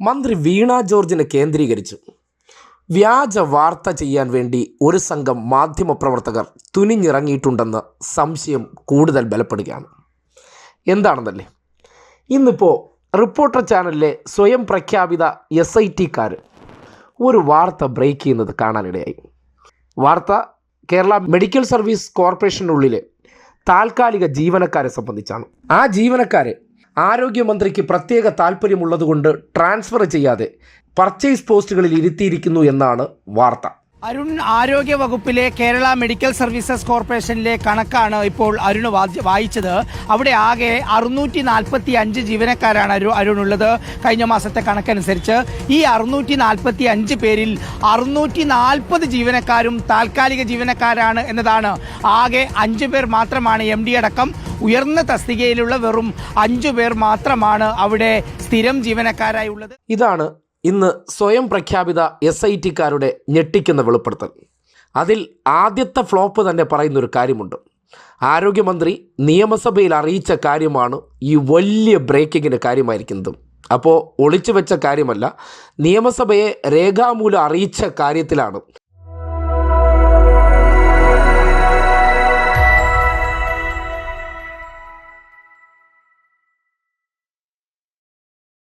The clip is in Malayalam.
മന്ത്രി വീണ ജോർജിനെ കേന്ദ്രീകരിച്ചു. വ്യാജ വാർത്ത ചെയ്യാൻ വേണ്ടി ഒരു സംഘം മാധ്യമപ്രവർത്തകർ തുനിഞ്ഞിറങ്ങിയിട്ടുണ്ടെന്ന് സംശയം കൂടുതൽ ബലപ്പെടുകയാണ്. എന്താണെന്നല്ലേ? ഇന്നിപ്പോൾ റിപ്പോർട്ടർ ചാനലിലെ സ്വയം പ്രഖ്യാപിത എസ് ഐ ടിക്കാർ ഒരു വാർത്ത ബ്രേക്ക് ചെയ്യുന്നത് കാണാനിടയായി. വാർത്ത കേരള മെഡിക്കൽ സർവീസ് കോർപ്പറേഷനുള്ളിലെ താൽക്കാലിക ജീവനക്കാരെ സംബന്ധിച്ചാണ്. ആ ജീവനക്കാരെ ആരോഗ്യമന്ത്രിക്ക് പ്രത്യേക താല്പര്യമുള്ളതുകൊണ്ട് ട്രാൻസ്ഫർ ചെയ്യാതെ പർച്ചേസ് പോസ്റ്റുകളിൽ ഇരുത്തിയിരിക്കുന്നു എന്നാണ് വാർത്ത. അരുൺ ആരോഗ്യ വകുപ്പിലെ കേരള മെഡിക്കൽ സർവീസസ് കോർപ്പറേഷനിലെ കണക്കാണ് ഇപ്പോൾ അരുൺ വായിച്ചത്. അവിടെ ആകെ അറുന്നൂറ്റി നാൽപ്പത്തി അഞ്ച് ജീവനക്കാരാണ് അരു അരുൺ ഉള്ളത് കഴിഞ്ഞ മാസത്തെ കണക്കനുസരിച്ച് ഈ അറുന്നൂറ്റി നാൽപ്പത്തി അഞ്ച് പേരിൽ അറുന്നൂറ്റി നാൽപ്പത് ജീവനക്കാരും താൽക്കാലിക ജീവനക്കാരാണ് എന്നതാണ്. ആകെ അഞ്ച് പേർ മാത്രമാണ് എം ഡി അടക്കം ഉയർന്ന തസ്തികയിലുള്ള വെറും അഞ്ചു പേർ മാത്രമാണ് അവിടെ സ്ഥിരം ജീവനക്കാരായി ഉള്ളത്. ഇതാണ് ഇന്ന് സ്വയം പ്രഖ്യാപിത എസ് ഐ ടിക്കാരുടെ ഞെട്ടിക്കുന്ന വെളിപ്പെടുത്തൽ. അതിൽ ആദ്യത്തെ ഫ്ലോപ്പ് തന്നെ പറയുന്നൊരു കാര്യമുണ്ട്. ആരോഗ്യമന്ത്രി നിയമസഭയിൽ അറിയിച്ച കാര്യമാണ് ഈ വലിയ ബ്രേക്കിങ്ങിന്റെ കാര്യമായിരിക്കുന്നത്. അപ്പോൾ ഒളിച്ചു വെച്ച കാര്യമല്ല നിയമസഭയെ രേഖാമൂലം അറിയിച്ച കാര്യത്തിലാണ്